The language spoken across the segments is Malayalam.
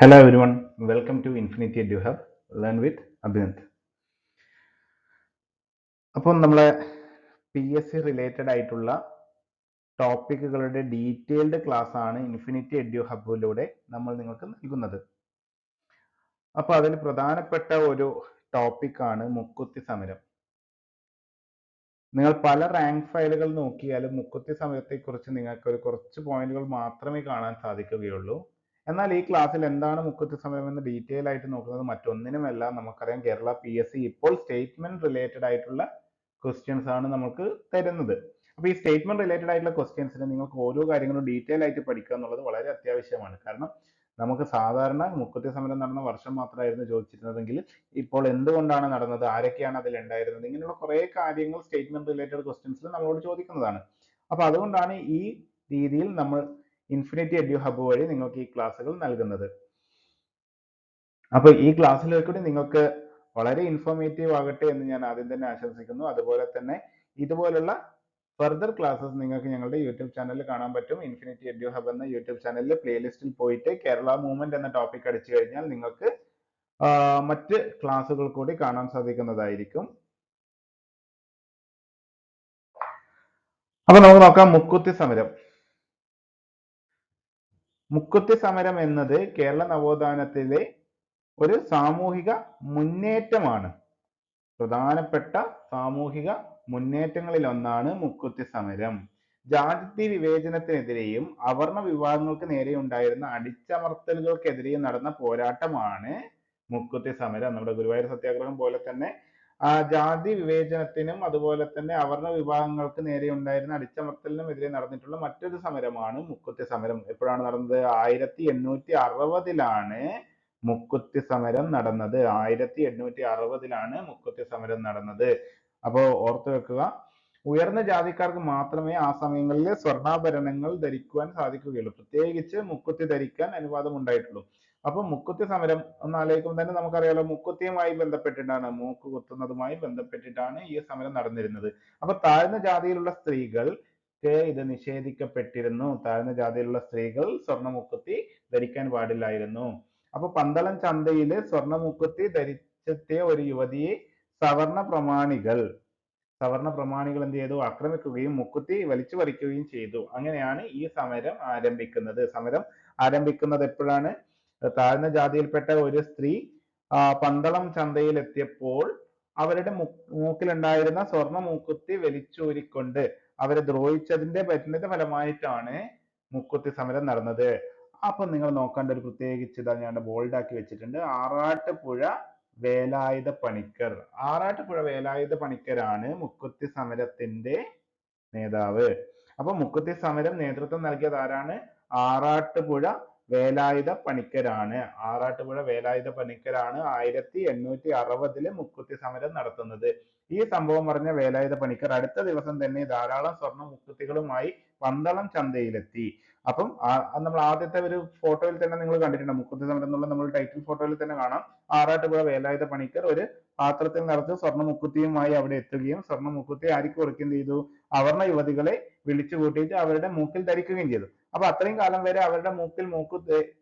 Hello everyone, welcome to infinity Edu Hub, Learn with Abhinand അപ്പോൾ നമ്മൾ പി എസ് സി റിലേറ്റഡ് ആയിട്ടുള്ള ടോപ്പിക്കുകളുടെ ഡീറ്റെയിൽഡ് ക്ലാസ് ആണ് ഇൻഫിനിറ്റി എഡ്യു ഹബിലൂടെ നമ്മൾ നിങ്ങൾക്ക് നൽകുന്നത്. അപ്പോൾ അതിൽ പ്രധാനപ്പെട്ട ഒരു ടോപ്പിക്കാണ് മുക്കുത്തി സമരം. നിങ്ങൾ പല റാങ്ക് ഫയലുകൾ നോക്കിയാലും മുക്കുത്തി സമരത്തെക്കുറിച്ച് നിങ്ങൾക്ക് ഒരു കുറച്ച് പോയിന്റുകൾ മാത്രമേ കാണാൻ സാധിക്കുകയുള്ളൂ. എന്നാൽ ഈ ക്ലാസ്സിൽ എന്താണ് മുക്കുത്തി സമരം എന്ന് ഡീറ്റെയിൽ ആയിട്ട് നോക്കുന്നത് മറ്റൊന്നിനുമല്ല നമുക്കറിയാം കേരള പി എസ് സി ഇപ്പോൾ സ്റ്റേറ്റ്മെന്റ് റിലേറ്റഡ് ആയിട്ടുള്ള ക്വസ്റ്റ്യൻസ് ആണ് നമുക്ക് തരുന്നത്. അപ്പോൾ ഈ സ്റ്റേറ്റ്മെന്റ് റിലേറ്റഡ് ആയിട്ടുള്ള ക്വസ്റ്റ്യൻസിന് നിങ്ങൾക്ക് ഓരോ കാര്യങ്ങളും ഡീറ്റെയിൽ ആയിട്ട് പഠിക്കുക എന്നുള്ളത് വളരെ അത്യാവശ്യമാണ്. കാരണം നമുക്ക് സാധാരണ മുക്കുത്തി സമരം നടന്ന വർഷം മാത്രമായിരുന്നു ചോദിച്ചിരുന്നതെങ്കിൽ ഇപ്പോൾ എന്തുകൊണ്ടാണ് നടന്നത്? ആരൊക്കെയാണ് അതിൽ ഉണ്ടായിരുന്നത് ഇങ്ങനെയുള്ള കുറേ കാര്യങ്ങൾ സ്റ്റേറ്റ്മെന്റ് റിലേറ്റഡ് ക്വസ്റ്റ്യൻസിൽ നമ്മളോട് ചോദിക്കുന്നതാണ്. അപ്പോൾ അതുകൊണ്ടാണ് ഈ രീതിയിൽ നമ്മൾ ഇൻഫിനിറ്റി എഡ്യൂ ഹബ് വഴി നിങ്ങൾക്ക് ഈ ക്ലാസ്സുകൾ നൽകുന്നത്. അപ്പോൾ ഈ ക്ലാസ്സിലേക്കൂടി നിങ്ങൾക്ക് വളരെ ഇൻഫോർമേറ്റീവ് ആകട്ടെ എന്ന് ഞാൻ ആദ്യം തന്നെ ആശംസിക്കുന്നു. അതുപോലെ തന്നെ ഇതുപോലുള്ള ഫർദർ ക്ലാസ്സസ് നിങ്ങൾക്ക് ഞങ്ങളുടെ യൂട്യൂബ് ചാനലിൽ കാണാൻ പറ്റും. ഇൻഫിനിറ്റി എഡ്യൂ ഹബ് എന്ന യൂട്യൂബ് ചാനലിൽ പ്ലേലിസ്റ്റിൽ പോയിട്ട് കേരള മൂവ്മെന്റ് എന്ന ടോപ്പിക് അടിച്ചു കഴിഞ്ഞാൽ നിങ്ങൾക്ക് മറ്റ് ക്ലാസ്സുകൾ കൂടി കാണാൻ സാധിക്കുന്നതായിരിക്കും. അപ്പൊ നമുക്ക് നോക്കാം മുക്കുത്തി സമരം. മുക്കുത്തി സമരം എന്നത് കേരള നവോത്ഥാനത്തിലെ ഒരു സാമൂഹിക മുന്നേറ്റമാണ്. പ്രധാനപ്പെട്ട സാമൂഹിക മുന്നേറ്റങ്ങളിൽ ഒന്നാണ് മുക്കുത്തി സമരം ജാതി വിവേചനത്തിനെതിരെയും അവർണ വിഭാഗങ്ങൾക്ക് നേരെ ഉണ്ടായിരുന്ന അടിച്ചമർത്തലുകൾക്കെതിരെയും നടന്ന പോരാട്ടമാണ് മുക്കുത്തി സമരം നമ്മുടെ ഗുരുവായൂർ സത്യാഗ്രഹം പോലെ തന്നെ ആ ജാതി വിവേചനത്തിനും അതുപോലെ തന്നെ അവർണ വിഭാഗങ്ങൾക്ക് നേരെ ഉണ്ടായിരുന്ന അടിച്ചമർത്തലിനും എതിരെ നടന്നിട്ടുള്ള മറ്റൊരു സമരമാണ് മുക്കുത്തി സമരം. എപ്പോഴാണ് നടന്നത്? ആയിരത്തി എണ്ണൂറ്റി അറുപതിലാണ് മുക്കുത്തി സമരം നടന്നത്. ആയിരത്തി എണ്ണൂറ്റി അറുപതിലാണ് മുക്കുത്തി സമരം നടന്നത്. അപ്പോ ഓർത്തു വെക്കുക ഉയർന്ന ജാതിക്കാർക്ക് മാത്രമേ ആ സമയങ്ങളിൽ സ്വർണാഭരണങ്ങൾ ധരിക്കുവാൻ സാധിക്കുകയുള്ളൂ. പ്രത്യേകിച്ച് മുക്കുത്തി ധരിക്കാൻ അനുവാദം ഉണ്ടായിട്ടുള്ളൂ. അപ്പൊ മുക്കുത്തി സമരം ഒന്ന് ആലോചിക്കുമ്പോൾ തന്നെ നമുക്കറിയാലോ മുക്കുത്തിയുമായി ബന്ധപ്പെട്ടിട്ടാണ് മൂക്ക് കുത്തുന്നതുമായി ബന്ധപ്പെട്ടിട്ടാണ് ഈ സമരം നടന്നിരുന്നത്. അപ്പൊ താഴ്ന്ന ജാതിയിലുള്ള സ്ത്രീകൾ ഇത് നിഷേധിക്കപ്പെട്ടിരുന്നു. താഴ്ന്ന ജാതിയിലുള്ള സ്ത്രീകൾ സ്വർണ മുക്കുത്തി ധരിക്കാൻ പാടില്ലായിരുന്നു. അപ്പൊ പന്തളം ചന്തയിൽ സ്വർണ മുക്കുത്തി ധരിച്ചെത്തിയ ഒരു യുവതിയെ സവർണ പ്രമാണികൾ. സവർണ പ്രമാണികൾ എന്ത് ചെയ്തു? ആക്രമിക്കുകയും മുക്കുത്തി വലിച്ചു പറിക്കുകയും ചെയ്തു. അങ്ങനെയാണ് ഈ സമരം ആരംഭിക്കുന്നത്. സമരം ആരംഭിക്കുന്നത് എപ്പോഴാണ്? താഴ്ന്ന ജാതിയിൽപ്പെട്ട ഒരു സ്ത്രീ പന്തളം ചന്തയിൽ എത്തിയപ്പോൾ അവരുടെ മൂക്കിലുണ്ടായിരുന്ന സ്വർണ മൂക്കുത്തി വലിച്ചൂരിക്കൊണ്ട് അവരെ ദ്രോഹിച്ചതിന്റെ പരിണിത ഫലമായിട്ടാണ് മുക്കുത്തി സമരം നടന്നത്. അപ്പൊ നിങ്ങൾ നോക്കേണ്ട ഒരു പ്രത്യേകിച്ച് ഇതാ ഞാൻ ബോൾഡ് ആക്കി വെച്ചിട്ടുണ്ട്. ആറാട്ടുപുഴ വേലായുധ പണിക്കർ. ആറാട്ടുപുഴ വേലായുധ പണിക്കരാണ് മുക്കുത്തി സമരത്തിന്റെ നേതാവ്. അപ്പൊ മുക്കുത്തി സമരം നേതൃത്വം നൽകിയത് ആരാണ്? ആറാട്ടുപുഴ വേലായുധ പണിക്കരാണ്. ആറാട്ടുപുഴ വേലായുധ പണിക്കരാണ് ആയിരത്തി എണ്ണൂറ്റി അറുപതിൽ മുക്കുത്തി സമരം നടത്തുന്നത്. ഈ സംഭവം പറഞ്ഞ വേലായുധ പണിക്കർ അടുത്ത ദിവസം തന്നെ ധാരാളം സ്വർണ മുക്കുത്തികളുമായി പന്തളം ചന്തയിലെത്തി. അപ്പം നമ്മൾ ആദ്യത്തെ ഒരു ഫോട്ടോയിൽ തന്നെ നിങ്ങൾ കണ്ടിട്ടുണ്ട്? മുക്കുത്തി സമരം എന്നുള്ള നമ്മൾ ടൈറ്റിൽ ഫോട്ടോയിൽ തന്നെ കാണാം. ആറാട്ടുപുഴ വേലായുധ പണിക്കർ ഒരു പാത്രത്തിൽ നിറച്ച് സ്വർണ മുക്കുത്തിയുമായി അവിടെ എത്തുകയും സ്വർണ മുക്കുത്തി ആർക്ക് കൊടുക്കുകയും ചെയ്തു? അവർണ യുവതികളെ വിളിച്ചു കൂട്ടിയിട്ട് അവരുടെ മൂക്കിൽ ധരിക്കുകയും ചെയ്തു. അപ്പൊ അത്രയും കാലം വരെ അവരുടെ മൂക്കിൽ മൂക്കു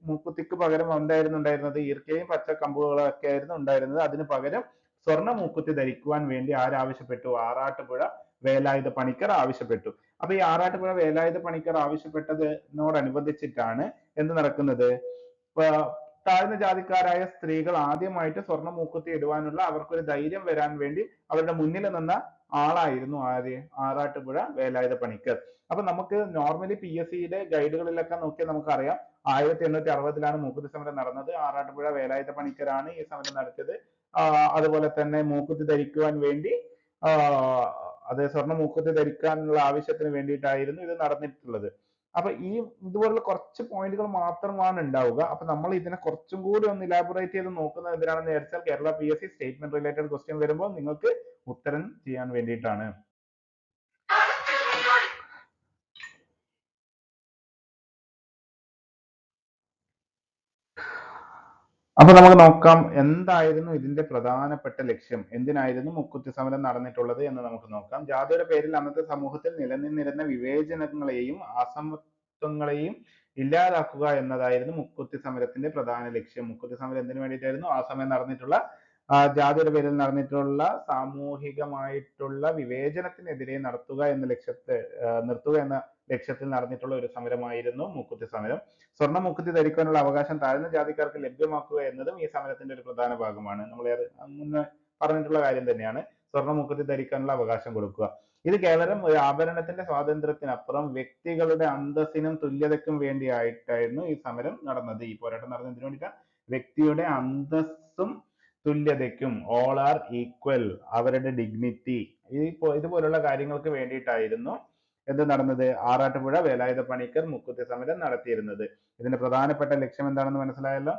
മൂക്കുത്തിക്ക് പകരം എന്തായിരുന്നു ഉണ്ടായിരുന്നത് ഈർക്കയും പച്ച കമ്പുകളൊക്കെ ആയിരുന്നു ഉണ്ടായിരുന്നത്. അതിന് പകരം സ്വർണ മൂക്കുത്തി ധരിക്കുവാൻ വേണ്ടി ആരാവശ്യപ്പെട്ടു. ആറാട്ടുപുഴ വേലായുധ പണിക്കർ ആവശ്യപ്പെട്ടു. അപ്പൊ ഈ ആറാട്ടുപുഴ വേലായുധ പണിക്കർ ആവശ്യപ്പെട്ടതിനോടനുബന്ധിച്ചിട്ടാണ് എന്ത് നടക്കുന്നത്? താഴ്ന്ന ജാതിക്കാരായ സ്ത്രീകൾ ആദ്യമായിട്ട് സ്വർണ മൂക്കുത്തി ഇടുവാനുള്ള അവർക്കൊരു ധൈര്യം വരാൻ വേണ്ടി അവരുടെ മുന്നിൽ നിന്ന ആളായിരുന്നു ആര് ആറാട്ടുപുഴ വേലായുധ പണിക്കർ. അപ്പൊ നമുക്ക് നോർമലി പി എസ് സിയിലെ ഗൈഡുകളിലൊക്കെ നോക്കിയാൽ നമുക്കറിയാം. ആയിരത്തി എണ്ണൂറ്റി അറുപതിലാണ് മൂക്കുത്തി സമരം നടന്നത്. ആറാട്ടുപുഴ വേലായുധ പണിക്കരാണ് ഈ സമരം നടത്തിയത്. അതുപോലെ തന്നെ മൂക്കുത്തി ധരിക്കുവാൻ വേണ്ടി അതെ സ്വർണ മൂക്കുത്തി ധരിക്കാനുള്ള ആവശ്യത്തിന് വേണ്ടിയിട്ടായിരുന്നു ഇത് നടന്നിട്ടുള്ളത്. അപ്പൊ ഈ ഇതുപോലുള്ള കുറച്ച് പോയിന്റുകൾ മാത്രമാണ് ഉണ്ടാവുക. അപ്പൊ നമ്മൾ ഇതിനെ കുറച്ചും കൂടി ഒന്ന് ഇലാബറേറ്റ് ചെയ്ത് നോക്കുന്നത് എന്തിനാണെന്ന് വിചാരിച്ചാൽ Kerala P S C statement related question വരുമ്പോൾ നിങ്ങൾക്ക് ഉത്തരം ചെയ്യാൻ വേണ്ടിയിട്ടാണ്. അപ്പൊ നമുക്ക് നോക്കാം എന്തായിരുന്നു ഇതിന്റെ പ്രധാനപ്പെട്ട ലക്ഷ്യം? എന്തിനായിരുന്നു മുക്കുത്തി സമരം നടന്നിട്ടുള്ളത് എന്ന് നമുക്ക് നോക്കാം. ജാതിയുടെ പേരിൽ അന്നത്തെ സമൂഹത്തിൽ നിലനിന്നിരുന്ന വിവേചനങ്ങളെയും അസമത്വങ്ങളെയും ഇല്ലാതാക്കുക എന്നതായിരുന്നു മുക്കുത്തി സമരത്തിന്റെ പ്രധാന ലക്ഷ്യം. മുക്കുത്തി സമരം എന്തിനു വേണ്ടിയിട്ടായിരുന്നു? ആ സമയം നടന്നിട്ടുള്ള ജാതിയുടെ പേരിൽ നടന്നിട്ടുള്ള സാമൂഹികമായിട്ടുള്ള വിവേചനത്തിനെതിരെ നടത്തുക എന്ന ലക്ഷ്യത്തെ നിർത്തുക എന്ന ലക്ഷ്യത്തിൽ നടന്നിട്ടുള്ള ഒരു സമരമായിരുന്നു മുക്കുത്തി സമരം. സ്വർണ മുക്കുത്തി ധരിക്കാനുള്ള അവകാശം താഴ്ന്ന ജാതിക്കാർക്ക് ലഭ്യമാക്കുക എന്നതും ഈ സമരത്തിന്റെ ഒരു പ്രധാന ഭാഗമാണ്. നമ്മൾ മുന്നേ പറഞ്ഞിട്ടുള്ള കാര്യം തന്നെയാണ്. സ്വർണ മുക്കുത്തി ധരിക്കാനുള്ള അവകാശം കൊടുക്കുക. ഇത് കേവലം ഒരു ആഭരണത്തിന്റെ സ്വാതന്ത്ര്യത്തിനപ്പുറം വ്യക്തികളുടെ അന്തസ്സിനും തുല്യതയ്ക്കും വേണ്ടിയായിട്ടായിരുന്നു ഈ സമരം നടന്നത്. ഈ പോരാട്ടം നടന്നതിന് വേണ്ടിയിട്ടാണ് വ്യക്തിയുടെ അന്തസ്സും തുല്യതയ്ക്കും. ഓൾ ആർ ഈക്വൽ അവരുടെ ഡിഗ്നിറ്റി ഈ ഇതുപോലുള്ള കാര്യങ്ങൾക്ക് വേണ്ടിയിട്ടായിരുന്നു എന്ത് നടന്നത്? ആറാട്ടുപുഴ വേലായുധ പണിക്കർ മുക്കുത്തി സമരം നടത്തിയിരുന്നത്. ഇതിന്റെ പ്രധാനപ്പെട്ട ലക്ഷ്യം എന്താണെന്ന് മനസ്സിലായല്ലോ?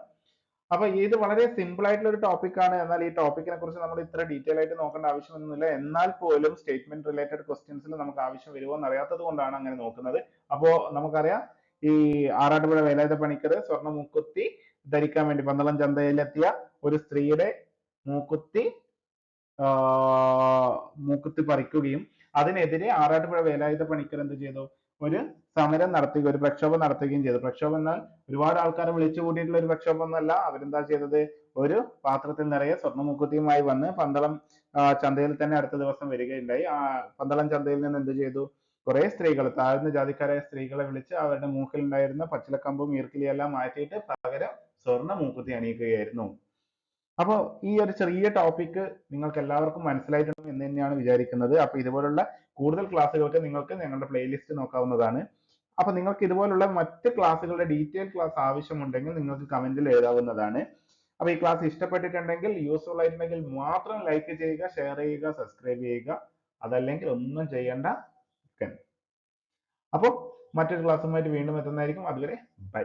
അപ്പൊ ഇത് വളരെ സിമ്പിൾ ആയിട്ടുള്ള ഒരു ടോപ്പിക് ആണ്. എന്നാൽ ഈ ടോപ്പിക്കിനെ കുറിച്ച് നമ്മൾ ഇത്ര ഡീറ്റെയിൽ ആയിട്ട് നോക്കേണ്ട ആവശ്യമൊന്നുമില്ല. എന്നാൽ പോലും സ്റ്റേറ്റ്മെന്റ് റിലേറ്റഡ് ക്വസ്റ്റ്യൻസിൽ നമുക്ക് ആവശ്യം വരുമോ എന്ന് അറിയാത്തത് കൊണ്ടാണ് അങ്ങനെ നോക്കുന്നത്. അപ്പോ നമുക്കറിയാം ഈ ആറാട്ടുപുഴ വേലായുധ പണിക്കർ സ്വർണ മൂക്കുത്തി ധരിക്കാൻ വേണ്ടി പന്തളം ചന്തയിലെത്തിയ ഒരു സ്ത്രീയുടെ മൂക്കുത്തി മൂക്കുത്തി പറിക്കുകയും അതിനെതിരെ ആറാട്ടുപുഴ വേലായുധ പണിക്കർ എന്ത് ചെയ്തു? ഒരു സമരം നടത്തുകയും ഒരു പ്രക്ഷോഭം നടത്തുകയും ചെയ്തു. പ്രക്ഷോഭം എന്നാൽ ഒരുപാട് ആൾക്കാരെ വിളിച്ചു കൂട്ടിയിട്ടുള്ള ഒരു പ്രക്ഷോഭം ഒന്നല്ല അവരെന്താ ചെയ്തത്? ഒരു പാത്രത്തിൽ നിറയെ സ്വർണ മുക്കുത്തിയുമായി വന്ന് പന്തളം ചന്തയിൽ തന്നെ അടുത്ത ദിവസം വരികയുണ്ടായി. ആ പന്തളം ചന്തയിൽ നിന്ന് എന്ത് ചെയ്തു? കുറെ സ്ത്രീകൾ താഴ്ന്ന ജാതിക്കാരായ സ്ത്രീകളെ വിളിച്ച് അവരുടെ മൂക്കിലുണ്ടായിരുന്ന പച്ചിലക്കമ്പും ഈർക്കിലിയും എല്ലാം മാറ്റിയിട്ട് പകരം സ്വർണ മൂക്കുത്തി അണിയിക്കുകയായിരുന്നു. അപ്പൊ ഈ ഒരു ചെറിയ ടോപ്പിക്ക് നിങ്ങൾക്ക് എല്ലാവർക്കും മനസ്സിലായിട്ടുണ്ട് എന്ന് തന്നെയാണ് വിചാരിക്കുന്നത്. അപ്പൊ ഇതുപോലുള്ള കൂടുതൽ ക്ലാസ്സുകൾക്ക് നിങ്ങൾക്ക് ഞങ്ങളുടെ പ്ലേലിസ്റ്റ് നോക്കാവുന്നതാണ്. അപ്പോൾ നിങ്ങൾക്ക് ഇതുപോലുള്ള മറ്റ് ക്ലാസ്സുകളുടെ ഡീറ്റെയിൽ ക്ലാസ് ആവശ്യമുണ്ടെങ്കിൽ നിങ്ങൾക്ക് കമന്റിൽ എഴുതാവുന്നതാണ്. അപ്പോൾ ഈ ക്ലാസ് ഇഷ്ടപ്പെട്ടിട്ടുണ്ടെങ്കിൽ യൂസ്ഫുൾ ആയിട്ടുണ്ടെങ്കിൽ മാത്രം ലൈക്ക് ചെയ്യുക ഷെയർ ചെയ്യുക സബ്സ്ക്രൈബ് ചെയ്യുക. അതല്ലെങ്കിൽ ഒന്നും ചെയ്യേണ്ട അപ്പോൾ മറ്റൊരു ക്ലാസ്സുമായിട്ട് വീണ്ടും എത്തുന്നതായിരിക്കും. അതുവരെ ബൈ